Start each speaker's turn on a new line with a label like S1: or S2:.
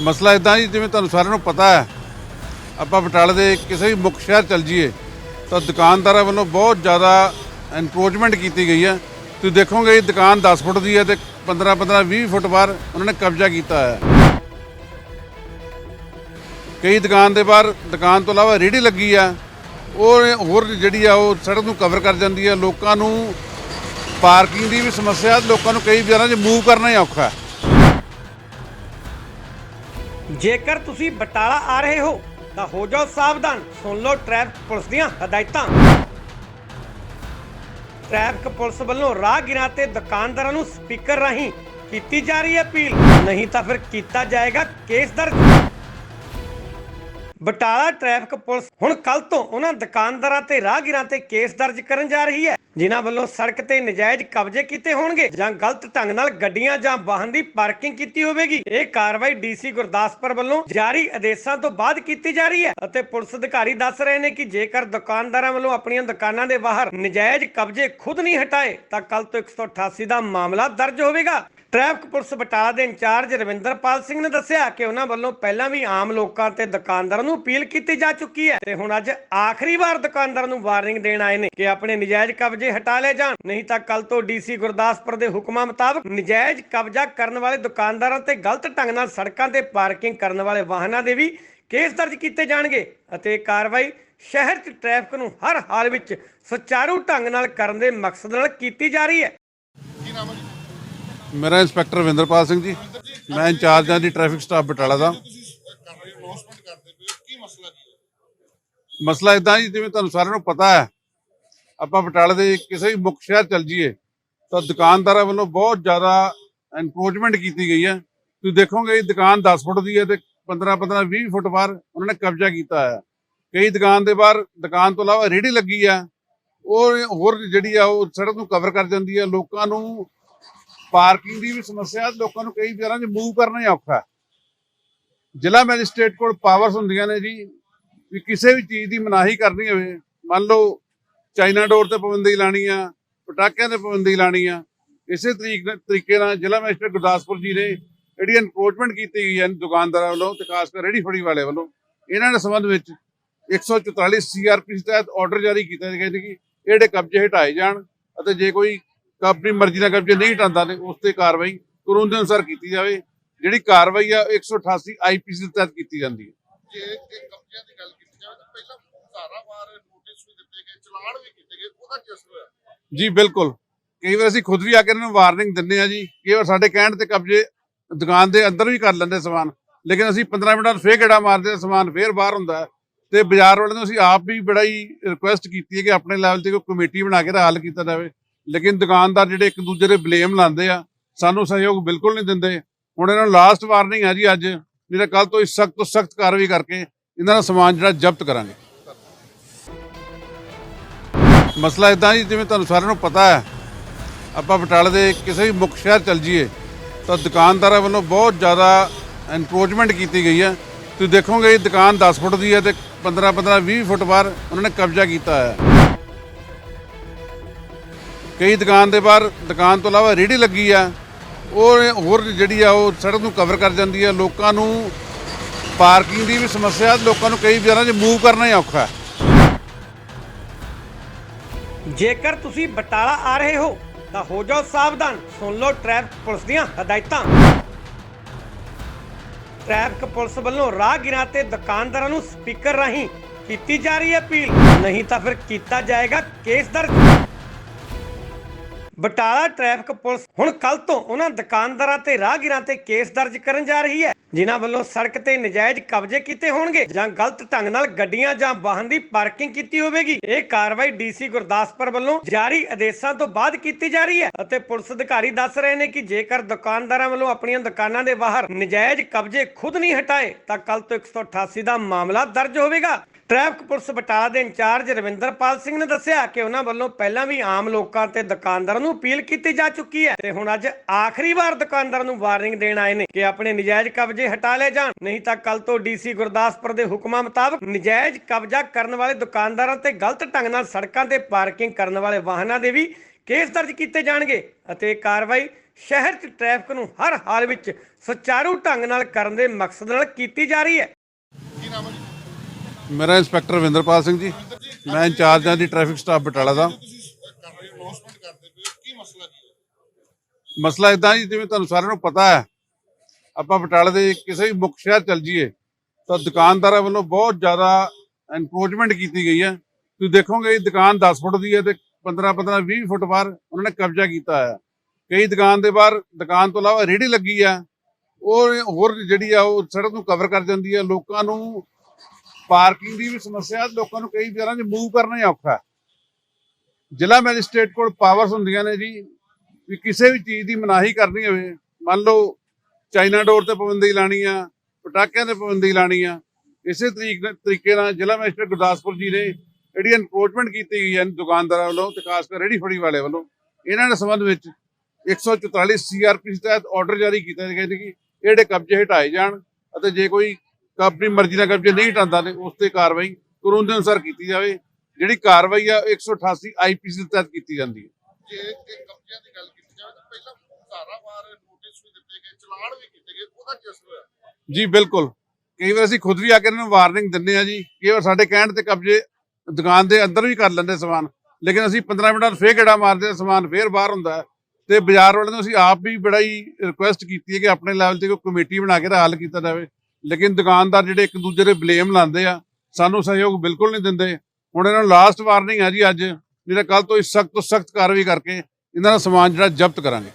S1: ਮਸਲਾ ਇਦਾਂ ਜੀ, ਜਿਵੇਂ ਤੁਹਾਨੂੰ ਸਾਰਿਆਂ ਨੂੰ ਪਤਾ ਹੈ, ਆਪਾਂ ਬਟਾਲੇ ਦੇ ਕਿਸੇ ਵੀ ਮੁੱਖ ਸ਼ਹਿਰ ਚੱਲ ਜਾਈਏ, ਤਾਂ ਦੁਕਾਨਦਾਰਾਂ ਵੱਲੋਂ ਬਹੁਤ ਜ਼ਿਆਦਾ ਐਨਕਰੋਚਮੈਂਟ ਕੀਤੀ ਗਈ ਹੈ। ਤੁਸੀਂ ਦੇਖੋਗੇ, ਇਹ ਦੁਕਾਨ 10 ਫੁੱਟ ਦੀ ਹੈ ਤੇ 15 15 20 ਫੁੱਟ ਬਾਹਰ ਉਹਨਾਂ ਨੇ ਕਬਜ਼ਾ ਕੀਤਾ ਹੈ। ਕਈ ਦੁਕਾਨ ਦੇ ਬਾਹਰ, ਦੁਕਾਨ ਤੋਂ ਇਲਾਵਾ ਰੇਹੜੀ ਲੱਗੀ ਆ ਉਹ ਹੋਰ ਜਿਹੜੀ ਆ, ਉਹ ਸੜਕ ਨੂੰ ਕਵਰ ਕਰ ਜਾਂਦੀ ਆ ਲੋਕਾਂ ਨੂੰ ਪਾਰਕਿੰਗ ਦੀ ਵੀ ਸਮੱਸਿਆ, ਲੋਕਾਂ ਨੂੰ ਕਈ ਵਿਚਾਰਾਂ 'ਚ ਮੂਵ ਕਰਨਾ ਹੀ ਔਖਾ ਹੈ।
S2: ਜੇਕਰ ਤੁਸੀਂ ਬਟਾਲਾ ਆ ਰਹੇ ਹੋ, ਤਾਂ ਹੋ ਜਾਓ ਸਾਵਧਾਨ। ਸੁਣ ਲਓ ਟ੍ਰੈਫਿਕ ਪੁਲਿਸ ਦੀਆਂ ਹਦਾਇਤਾਂ। ਟ੍ਰੈਫਿਕ ਪੁਲਿਸ ਵੱਲੋਂ ਰਾਹਗੀਰਾਂ ਤੇ ਦੁਕਾਨਦਾਰਾਂ ਨੂੰ ਸਪੀਕਰ ਰਾਹੀਂ ਕੀਤੀ ਜਾ ਰਹੀ ਹੈ ਅਪੀਲ। ਨਹੀਂ ਤਾਂ ਫਿਰ ਕੀਤਾ ਜਾਏਗਾ ਕੇਸ ਦਰਜ। ਬਟਾਲਾ ਟ੍ਰੈਫਿਕ ਪੁਲਿਸ ਹੁਣ ਕੱਲ ਤੋਂ ਉਹਨਾਂ ਦੁਕਾਨਦਾਰਾਂ ਤੇ ਰਾਹਗੀਰਾਂ ਤੇ ਕੇਸ ਦਰਜ ਕਰਨ ਜਾ ਰਹੀ ਹੈ। ਜਿਨ੍ਹਾਂ ਵੱਲੋਂ ਸੜਕ ਤੇ ਨਜਾਇਜ਼ ਕਬਜ਼ੇ ਕੀਤੇ ਹੋਣਗੇ ਜਾਂ ਗਲਤ ਢੰਗ ਨਾਲ ਗੱਡੀਆਂ ਜਾਂ ਵਾਹਨ ਦੀ ਪਾਰਕਿੰਗ ਕੀਤੀ ਹੋਵੇਗੀ। ਇਹ ਕਾਰਵਾਈ ਡੀਸੀ ਗੁਰਦਾਸਪੁਰ ਵੱਲੋਂ ਜਾਰੀ ਆਦੇਸ਼ਾਂ ਤੋਂ ਬਾਅਦ ਕੀਤੀ ਜਾ ਰਹੀ ਹੈ ਅਤੇ ਪੁਲਿਸ ਅਧਿਕਾਰੀ ਦੱਸ ਰਹੇ ਨੇ ਕਿ ਜੇਕਰ ਦੁਕਾਨਦਾਰਾਂ ਵੱਲੋਂ ਆਪਣੀਆਂ ਦੁਕਾਨਾਂ ਦੇ ਬਾਹਰ ਨਜਾਇਜ਼ ਕਬਜ਼ੇ ਖੁਦ ਨਹੀਂ ਹਟਾਏ, ਤਾਂ ਕੱਲ ਤੋਂ 188 ਦਾ ਮਾਮਲਾ ਦਰਜ ਹੋਵੇਗਾ। ਟ੍ਰੈਫਿਕ ਪੁਲਿਸ ਬਟਾਲਾ ਦੇ ਇੰਚਾਰਜ ਰਵਿੰਦਰਪਾਲ ਸਿੰਘ ਨੇ ਦੱਸਿਆ ਕਿ ਉਹਨਾਂ ਵੱਲੋਂ ਪਹਿਲਾਂ ਵੀ ਆਮ ਲੋਕਾਂ ਤੇ ਦੁਕਾਨਦਾਰਾਂ ਨੂੰ ਅਪੀਲ ਕੀਤੀ ਜਾ ਚੁੱਕੀ ਹੈ ਤੇ ਹੁਣ ਅੱਜ ਆਖਰੀ ਵਾਰ ਦੁਕਾਨਦਾਰਾਂ ਨੂੰ ਵਾਰਨਿੰਗ ਦੇਣ ਆਏ ਨੇ ਕਿ ਆਪਣੇ ਨਜਾਇਜ਼ ਕਬਜ਼ੇ ਹਟਾ ਲਏ ਜਾਣ। ਨਹੀਂ ਤਾਂ ਕੱਲ ਤੋਂ ਡੀਸੀ ਗੁਰਦਾਸਪੁਰ ਦੇ ਹੁਕਮਾਂ ਮੁਤਾਬਕ ਨਜਾਇਜ਼ ਕਬਜ਼ਾ ਕਰਨ ਵਾਲੇ ਦੁਕਾਨਦਾਰਾਂ ਤੇ ਗਲਤ ਢੰਗ ਨਾਲ ਸੜਕਾਂ ਤੇ ਪਾਰਕਿੰਗ ਕਰਨ ਵਾਲੇ ਵਾਹਨਾਂ ਦੇ ਵੀ ਕੇਸ ਦਰਜ ਕੀਤੇ ਜਾਣਗੇ ਅਤੇ ਕਾਰਵਾਈ ਸ਼ਹਿਰ 'ਚ ਟ੍ਰੈਫਿਕ ਨੂੰ ਹਰ ਹਾਲ ਵਿੱਚ ਸੁਚਾਰੂ ਢੰਗ ਨਾਲ ਕਰਨ ਦੇ ਮਕਸਦ ਨਾਲ ਕੀਤੀ ਜਾ ਰਹੀ ਹੈ।
S1: ਮੇਰਾ ਇੰਸਪੈਕਟਰ ਰਵਿੰਦਰਪਾਲ ਸਿੰਘ ਜੀ। ਮੈਂ ਇੰਚਾਰਜ ਹਾਂ ਜੀ ਟ੍ਰੈਫਿਕ ਸਟਾਫ ਬਟਾਲਾ ਦਾ।
S3: ਮਸਲਾ ਕੀ
S1: ਇਦਾਂ ਜੀ, ਜਿਵੇਂ ਤੁਹਾਨੂੰ ਸਾਰਿਆਂ ਨੂੰ ਪਤਾ ਹੈ, ਆਪਾਂ ਬਟਾਲੇ ਦੇ ਕਿਸੇ ਵੀ ਮੁੱਖ ਸ਼ਹਿਰ ਚੱਲ ਜਾਈਏ, ਤਾਂ ਦੁਕਾਨਦਾਰਾਂ ਵੱਲੋਂ ਬਹੁਤ ਜ਼ਿਆਦਾ ਐਨਕਰੋਚਮੈਂਟ ਕੀਤੀ ਗਈ ਹੈ। ਤੁਸੀਂ ਦੇਖੋਗੇ, ਇਹ ਦੁਕਾਨ 10 ਫੁੱਟ ਦੀ ਹੈ ਤੇ 15 15 20 ਫੁੱਟ ਬਾਹਰ ਉਹਨਾਂ ਨੇ ਕਬਜ਼ਾ ਕੀਤਾ ਹੈ। ਕਈ ਦੁਕਾਨ ਦੇ ਬਾਹਰ, ਦੁਕਾਨ ਤੋਂ ਇਲਾਵਾ ਰੇਹੜੀ ਲੱਗੀ ਆ ਉਹ, ਹੋਰ ਜਿਹੜੀ ਆ, ਉਹ ਸੜਕ ਨੂੰ ਕਵਰ ਕਰ ਜਾਂਦੀ ਹੈ। ਲੋਕਾਂ ਨੂੰ ਪਾਰਕਿੰਗ ਦੀ ਵੀ ਸਮੱਸਿਆ, ਲੋਕਾਂ ਨੂੰ ਕਈ ਵਿਚਾਰਾਂ 'ਚ ਮੂਵ ਕਰਨਾ ਹੀ ਔਖਾ ਜ਼ਿਲ੍ਹਾ ਮੈਜਿਸਟ੍ਰੇਟ ਕੋਲ ਪਾਵਰਸ ਹੁੰਦੀਆਂ ਨੇ ਜੀ, ਵੀ ਕਿਸੇ ਵੀ ਚੀਜ਼ ਦੀ ਮਨਾਹੀ ਕਰਨੀ ਹੋਵੇ, ਮੰਨ ਲਓ ਚਾਈਨਾ ਡੋਰ ਤੇ ਪਾਬੰਦੀ ਲਾਣੀ ਆ, ਪਟਾਕਿਆਂ ਤੇ ਪਾਬੰਦੀ ਲਾਣੀ ਆ, ਇਸੇ ਤਰੀਕ ਤਰੀਕੇ ਨਾਲ ਜ਼ਿਲ੍ਹਾ ਮੈਜਿਸਟ੍ਰੇਟ ਗੁਰਦਾਸਪੁਰ ਜੀ ਨੇ ਜਿਹੜੀ ਐਨਕਰੋਚਮੈਂਟ ਕੀਤੀ ਗਈ ਹੈ ਦੁਕਾਨਦਾਰਾਂ ਵੱਲੋਂ ਤੇ ਖਾਸ ਕਰ ਰੇਹੜੀ ਫੜੀ ਵਾਲੇ ਵੱਲੋਂ, ਇਹਨਾਂ ਦੇ ਸੰਬੰਧ ਵਿੱਚ 144 ਸੀਆਰਪੀ ਤਹਿਤ ਆਰਡਰ ਜਾਰੀ ਕੀਤਾ ਗਿਆ ਕਿ ਜਿਹੜੇ ਕਬਜ਼ੇ ਹਟਾਏ ਜਾਣ ਅਤੇ ਜੇ ਕੋਈ ਆਪਣੀ ਮਰਜ਼ੀ ਨਾਲ ਕਬਜ਼ੇ ਨਹੀਂ ਹਟਾਉਂਦਾ ਤੇ ਉਸ ਤੇ ਕਾਰਵਾਈ ਕਾਨੂੰਨ ਦੇ ਅਨੁਸਾਰ ਕੀਤੀ ਜਾਵੇ। ਜਿਹੜੀ ਕਾਰਵਾਈ ਆ 188 ਆਈਪੀਸੀ ਦੇ ਤਹਿਤ ਕੀਤੀ ਜਾਂਦੀ ਹੈ।
S3: ਜੇ ਇਹ ਕਬਜ਼ਿਆਂ ਦੀ ਗੱਲ ਕੀਤੀ ਜਾਵੇ ਤਾਂ ਪਹਿਲਾਂ ਧਾਰਾਵਾਰ ਨੋਟਿਸ ਵੀ ਦਿੱਤੇ ਗਏ ਚਲਾਨ ਵੀ ਕੀਤੇ ਗਏ ਉਹਦਾ ਕੀ ਅਸਰ ਹੋਇਆ?
S1: ਜੀ ਬਿਲਕੁਲ। ਕਈ ਵਾਰ ਅਸੀਂ ਖੁਦ ਵੀ ਆ ਕੇ ਇਹਨਾਂ ਨੂੰ ਵਾਰਨਿੰਗ ਦਿੰਦੇ ਆ ਜੀ ਕਈ ਵਾਰ ਸਾਡੇ ਕਹਿਣ ਤੇ ਕਬਜ਼ੇ ਦੁਕਾਨ ਦੇ ਅੰਦਰ ਵੀ ਕਰ ਲੈਂਦੇ ਸਮਾਨ ਲੇਕਿਨ ਅਸੀਂ 15 ਮਿੰਟਾਂ ਨੂੰ ਫੇਰ ਗੇੜਾ ਮਾਰਦੇ ਸਮਾਨ ਫੇਰ ਬਾਹਰ ਹੁੰਦਾ। ਤੇ ਬਾਜ਼ਾਰ ਵਾਲਿਆਂ ਨੂੰ ਅਸੀਂ ਆਪ ਵੀ ਬੜਾ ਹੀ ਰਿਕੁਐਸਟ ਕੀਤੀ ਹੈ ਕਿ ਆਪਣੇ ਲੈਵਲ ਤੇ ਕੋਈ ਕਮੇਟੀ ਬਣਾ ਕੇ ਹੱਲ ਕੀਤਾ ਜਾਵੇ। ਲੇਕਿਨ ਦੁਕਾਨਦਾਰ ਜਿਹੜੇ ਇੱਕ ਦੂਜੇ ਦੇ ਬਲੇਮ ਲਾਉਂਦੇ ਆ, ਸਾਨੂੰ ਸਹਿਯੋਗ ਬਿਲਕੁਲ ਨਹੀਂ ਦਿੰਦੇ। ਹੁਣ ਇਹਨਾਂ ਨੂੰ ਲਾਸਟ ਵਾਰਨਿੰਗ ਹੈ ਜੀ ਅੱਜ, ਨਹੀਂ ਤਾਂ ਕੱਲ ਤੋਂ ਇਸ ਸਖਤ ਤੋਂ ਸਖਤ ਕਾਰਵਾਈ ਕਰਕੇ ਇਹਨਾਂ ਦਾ ਸਮਾਨ ਜਿਹੜਾ ਜ਼ਬਤ ਕਰਾਂਗੇ। ਮਸਲਾ ਇਦਾਂ ਜੀ, ਜਿਵੇਂ ਤੁਹਾਨੂੰ ਸਾਰਿਆਂ ਨੂੰ ਪਤਾ ਹੈ, ਆਪਾਂ ਬਟਾਲੇ ਦੇ ਕਿਸੇ ਵੀ ਮੁੱਖ ਸ਼ਹਿਰ ਚੱਲ ਜਾਈਏ, ਤਾਂ ਦੁਕਾਨਦਾਰਾਂ ਵੱਲੋਂ ਬਹੁਤ ਜ਼ਿਆਦਾ ਐਨਕਰੋਚਮੈਂਟ ਕੀਤੀ ਗਈ ਹੈ। ਤੁਸੀਂ ਦੇਖੋਗੇ ਇਹ ਦੁਕਾਨ 10 ਫੁੱਟ ਦੀ ਹੈ ਤੇ 15 15 20 ਫੁੱਟ ਬਾਹਰ ਉਹਨਾਂ ਨੇ ਕਬਜ਼ਾ ਕੀਤਾ ਹੈ। ਕਈ ਦੁਕਾਨ ਦੇ ਬਾਹਰ, ਦੁਕਾਨ ਤੋਂ ਇਲਾਵਾ ਰੇਹੜੀ ਲੱਗੀ ਆ। ਉਹ ਹੋਰ ਜਿਹੜੀ ਆ, ਉਹ ਸੜਕ ਨੂੰ ਕਵਰ ਕਰ ਜਾਂਦੀ ਹੈ ਲੋਕਾਂ ਨੂੰ ਪਾਰਕਿੰਗ ਦੀ ਵੀ ਸਮੱਸਿਆ, ਲੋਕਾਂ ਨੂੰ ਕਈ ਬਾਜ਼ਾਰਾਂ 'ਚ ਮੂਵ ਕਰਨਾ ਹੀ ਔਖਾ ਹੈ।
S2: ਜੇਕਰ ਤੁਸੀਂ ਬਟਾਲਾ ਆ ਰਹੇ ਹੋ, ਤਾਂ ਹੋ ਜਾਓ ਸਾਵਧਾਨ। ਸੁਣ ਲਓ ਟ੍ਰੈਫਿਕ ਪੁਲਿਸ ਦੀਆਂ ਹਦਾਇਤਾਂ। ਟ੍ਰੈਫਿਕ ਪੁਲਿਸ ਵੱਲੋਂ ਰਾਹਗੀਰਾਂ ਤੇ ਦੁਕਾਨਦਾਰਾਂ ਨੂੰ ਸਪੀਕਰ ਰਾਹੀਂ ਕੀਤੀ ਜਾ ਰਹੀ ਹੈ ਅਪੀਲ। ਨਹੀਂ ਤਾਂ ਫਿਰ ਕੀਤਾ ਜਾਏਗਾ ਕੇਸ ਦਰਜ। ਬਟਾਲਾ ਟ੍ਰੈਫਿਕ ਪੁਲਿਸ ਹੁਣ ਕੱਲ ਤੋਂ ਉਹਨਾਂ ਦੁਕਾਨਦਾਰਾਂ ਤੇ ਰਾਹਗੀਰਾਂ ਤੇ ਕੇਸ ਦਰਜ ਕਰਨ ਜਾ ਰਹੀ ਹੈ, ਜਿਨ੍ਹਾਂ ਵੱਲੋਂ ਸੜਕ ਤੇ ਨਜਾਇਜ਼ ਕਬਜ਼ੇ ਕੀਤੇ ਹੋਣਗੇ ਜਾਂ ਗਲਤ ਢੰਗ ਨਾਲ ਗੱਡੀਆਂ ਜਾਂ ਵਾਹਨ ਦੀ ਪਾਰਕਿੰਗ ਕੀਤੀ ਹੋਵੇਗੀ। ਇਹ ਕਾਰਵਾਈ ਡੀਸੀ ਗੁਰਦਾਸਪੁਰ ਵੱਲੋਂ ਜਾਰੀ ਆਦੇਸ਼ਾਂ ਤੋਂ ਬਾਅਦ ਕੀਤੀ ਜਾ ਰਹੀ ਹੈ ਅਤੇ ਪੁਲਿਸ ਅਧਿਕਾਰੀ ਦੱਸ ਰਹੇ ਨੇ ਕਿ ਜੇਕਰ ਦੁਕਾਨਦਾਰਾਂ ਵੱਲੋਂ ਆਪਣੀਆਂ ਦੁਕਾਨਾਂ ਦੇ ਬਾਹਰ ਨਜਾਇਜ਼ ਕਬਜ਼ੇ ਖੁਦ ਨਹੀਂ ਹਟਾਏ, ਤਾਂ ਕੱਲ ਤੋਂ 188 ਦਾ ਮਾਮਲਾ ਦਰਜ ਹੋਵੇਗਾ। ਟ੍ਰੈਫਿਕ ਪੁਲਿਸ ਬਟਾਲਾ ਦੇ ਇੰਚਾਰਜ ਰਵਿੰਦਰਪਾਲ ਸਿੰਘ ਨੇ ਦੱਸਿਆ ਕਿ ਉਹਨਾਂ ਵੱਲੋਂ ਪਹਿਲਾਂ ਵੀ ਆਮ ਲੋਕਾਂ ਤੇ ਦੁਕਾਨਦਾਰਾਂ ਨੂੰ ਅਪੀਲ ਕੀਤੀ ਜਾ ਚੁੱਕੀ ਹੈ ਤੇ ਹੁਣ ਅੱਜ ਆਖਰੀ ਵਾਰ ਦੁਕਾਨਦਾਰਾਂ ਨੂੰ ਵਾਰਨਿੰਗ ਦੇਣ ਆਏ ਨੇ ਕਿ ਆਪਣੇ ਨਜਾਇਜ਼ ਕਬਜ਼ੇ ਹਟਾ ਲਏ ਜਾਣ। ਨਹੀਂ ਤਾਂ ਕੱਲ ਤੋਂ ਡੀਸੀ ਗੁਰਦਾਸਪੁਰ ਦੇ ਹੁਕਮਾਂ ਮੁਤਾਬਕ ਨਜਾਇਜ਼ ਕਬਜ਼ਾ ਕਰਨ ਵਾਲੇ ਦੁਕਾਨਦਾਰਾਂ ਤੇ ਗਲਤ ਢੰਗ ਨਾਲ ਸੜਕਾਂ ਤੇ ਪਾਰਕਿੰਗ ਕਰਨ ਵਾਲੇ ਵਾਹਨਾਂ ਦੇ ਵੀ ਕੇਸ ਦਰਜ ਕੀਤੇ ਜਾਣਗੇ ਅਤੇ ਕਾਰਵਾਈ ਸ਼ਹਿਰ 'ਚ ਟ੍ਰੈਫਿਕ ਨੂੰ ਹਰ ਹਾਲ ਵਿੱਚ ਸੁਚਾਰੂ ਢੰਗ ਨਾਲ ਕਰਨ ਦੇ ਮਕਸਦ ਨਾਲ ਕੀਤੀ ਜਾ ਰਹੀ ਹੈ।
S3: ਕੀ ਨਾਮ ਹੈ
S1: ਮੇਰਾ ਇੰਸਪੈਕਟਰ ਰਵਿੰਦਰਪਾਲ ਸਿੰਘ ਜੀ, ਮੈਂ ਇੰਚਾਰਜ ਹਾਂ ਜੀ ਟ੍ਰੈਫਿਕ ਸਟਾਫ ਬਟਾਲਾ ਦਾ।
S3: ਮਸਲਾ
S1: ਇਦਾਂ ਜੀ, ਜਿਵੇਂ ਤੁਹਾਨੂੰ ਸਾਰਿਆਂ ਨੂੰ ਪਤਾ ਹੈ, ਆਪਾਂ ਬਟਾਲੇ ਦੇ ਕਿਸੇ ਵੀ ਮੁੱਖ ਸ਼ਹਿਰ ਚੱਲ ਜਾਈਏ, ਤਾਂ ਦੁਕਾਨਦਾਰਾਂ ਵੱਲੋਂ ਬਹੁਤ ਜ਼ਿਆਦਾ ਐਨਕਰੋਚਮੈਂਟ ਕੀਤੀ ਗਈ ਹੈ। ਤੁਸੀਂ ਦੇਖੋਗੇ ਇਹ ਦੁਕਾਨ 10 ਫੁੱਟ ਦੀ ਹੈ ਤੇ 15 15 20 ਫੁੱਟ ਬਾਹਰ ਉਹਨਾਂ ਨੇ ਕਬਜ਼ਾ ਕੀਤਾ ਹੈ ਕਈ ਦੁਕਾਨ ਦੇ ਬਾਹਰ, ਦੁਕਾਨ ਤੋਂ ਇਲਾਵਾ ਰੇਹੜੀ ਲੱਗੀ ਆ ਉਹ, ਹੋਰ ਜਿਹੜੀ ਆ, ਉਹ ਸੜਕ ਨੂੰ ਕਵਰ ਕਰ ਜਾਂਦੀ ਹੈ। ਲੋਕਾਂ ਨੂੰ ਪਾਰਕਿੰਗ ਦੀ ਵੀ ਸਮੱਸਿਆ, ਲੋਕਾਂ ਨੂੰ ਕਈ ਜਗ੍ਹਾ 'ਚ ਮੂਵ ਕਰਨਾ ਹੀ। ਔਖਾ ਜ਼ਿਲ੍ਹਾ ਮੈਜਿਸਟ੍ਰੇਟ ਕੋਲ ਪਾਵਰਸ ਹੁੰਦੀਆਂ ਨੇ ਜੀ, ਵੀ ਕਿਸੇ ਵੀ ਚੀਜ਼ ਦੀ ਮਨਾਹੀ ਕਰਨੀ ਹੋਵੇ, ਮੰਨ ਲਓ ਚਾਈਨਾ ਡੋਰ ਤੇ ਪਾਬੰਦੀ ਲਾਣੀ ਆ, ਪਟਾਕਿਆਂ ਤੇ ਪਾਬੰਦੀ ਲਾਣੀ ਆ, ਇਸੇ ਤਰੀਕ ਤਰੀਕੇ ਨਾਲ ਜ਼ਿਲ੍ਹਾ ਮੈਜਿਸਟਰੇਟ ਗੁਰਦਾਸਪੁਰ ਜੀ ਨੇ ਜਿਹੜੀ ਐਨਕਰੋਚਮੈਂਟ ਕੀਤੀ ਗਈ ਹੈ ਦੁਕਾਨਦਾਰਾਂ ਵੱਲੋਂ ਤੇ ਖਾਸ ਕਰ ਰੇਹੜੀ ਫੜੀ ਵਾਲੇ ਵੱਲੋਂ ਇਹਨਾਂ ਦੇ ਸੰਬੰਧ ਵਿੱਚ 144 ਸੀਆਰਪੀ ਤਹਿਤ ਆਰਡਰ ਜਾਰੀ ਕੀਤਾ ਗਿਆ ਕਿ ਇਹ ਜਿਹੜੇ ਕਬਜ਼ੇ ਹਟਾਏ ਜਾਣ ਅਤੇ ਜੇ ਕੋਈ ਆਪਣੀ ਮਰਜ਼ੀ ਨਾਲ ਕਬਜ਼ੇ ਨਹੀਂ ਹਟਾਉਂਦਾ ਤੇ ਉਸ ਤੇ ਕਾਰਵਾਈ ਕਾਨੂੰਨ ਦੇ ਅਨੁਸਾਰ ਕੀਤੀ ਜਾਵੇ। ਜਿਹੜੀ ਕਾਰਵਾਈ ਆ 188 ਆਈਪੀਸੀ ਦੇ ਤਹਿਤ ਕੀਤੀ ਜਾਂਦੀ ਹੈ।
S3: ਜੇ ਇਹ ਕਬਜ਼ਿਆਂ ਦੀ ਗੱਲ ਕੀਤੀ ਜਾਵੇ ਤਾਂ ਪਹਿਲਾਂ ਸਾਰਾ ਵਾਰ ਨੋਟਿਸ ਵੀ ਦਿੱਤੇ ਗਏ ਚਲਾਨ ਵੀ ਕੀਤੇ ਗਏ ਉਹਦਾ ਕੀ ਅਸਰ ਹੋਇਆ?
S1: ਜੀ ਬਿਲਕੁਲ। ਕਈ ਵਾਰ ਅਸੀਂ ਖੁਦ ਵੀ ਆ ਕੇ ਇਹਨਾਂ ਨੂੰ ਵਾਰਨਿੰਗ ਦਿੰਦੇ ਆ ਜੀ। ਕਈ ਵਾਰ ਸਾਡੇ ਕਹਿਣ ਤੇ ਕਬਜ਼ੇ ਦੁਕਾਨ ਦੇ ਅੰਦਰ ਵੀ ਕਰ ਲੈਂਦੇ ਸਮਾਨ। ਲੇਕਿਨ ਅਸੀਂ 15 ਮਿੰਟਾਂ ਫੇਰ ਗੇੜਾ ਮਾਰਦੇ ਸਮਾਨ ਫੇਰ ਬਾਹਰ ਹੁੰਦਾ ਤੇ ਬਾਜ਼ਾਰ ਵਾਲਿਆਂ ਨੂੰ ਅਸੀਂ ਆਪ ਵੀ ਬੜਾ ਹੀ ਰਿਕੁਐਸਟ ਕੀਤੀ ਹੈ ਕਿ ਆਪਣੇ ਲੈਵਲ ਤੇ ਕੋਈ ਕਮੇਟੀ ਬਣਾ ਕੇ ਹੱਲ ਕੀਤਾ ਜਾਵੇ। ਲੇਕਿਨ ਦੁਕਾਨਦਾਰ ਜਿਹੜੇ ਇੱਕ ਦੂਜੇ ਦੇ ਬਲੇਮ ਲਾਉਂਦੇ ਆ, ਸਾਨੂੰ ਸਹਿਯੋਗ ਬਿਲਕੁਲ ਨਹੀਂ ਦਿੰਦੇ। ਹੁਣ ਇਹਨਾਂ ਨੂੰ ਲਾਸਟ ਵਾਰਨਿੰਗ ਹੈ ਜੀ ਅੱਜ ਜਿਹੜਾ ਤਾਂ ਕੱਲ ਤੋਂ ਸਖਤ ਤੋਂ ਸਖਤ ਕਾਰਵਾਈ ਕਰਕੇ ਇਹਨਾਂ ਦਾ ਸਮਾਨ ਜਿਹੜਾ ਜ਼ਬਤ ਕਰਾਂਗੇ।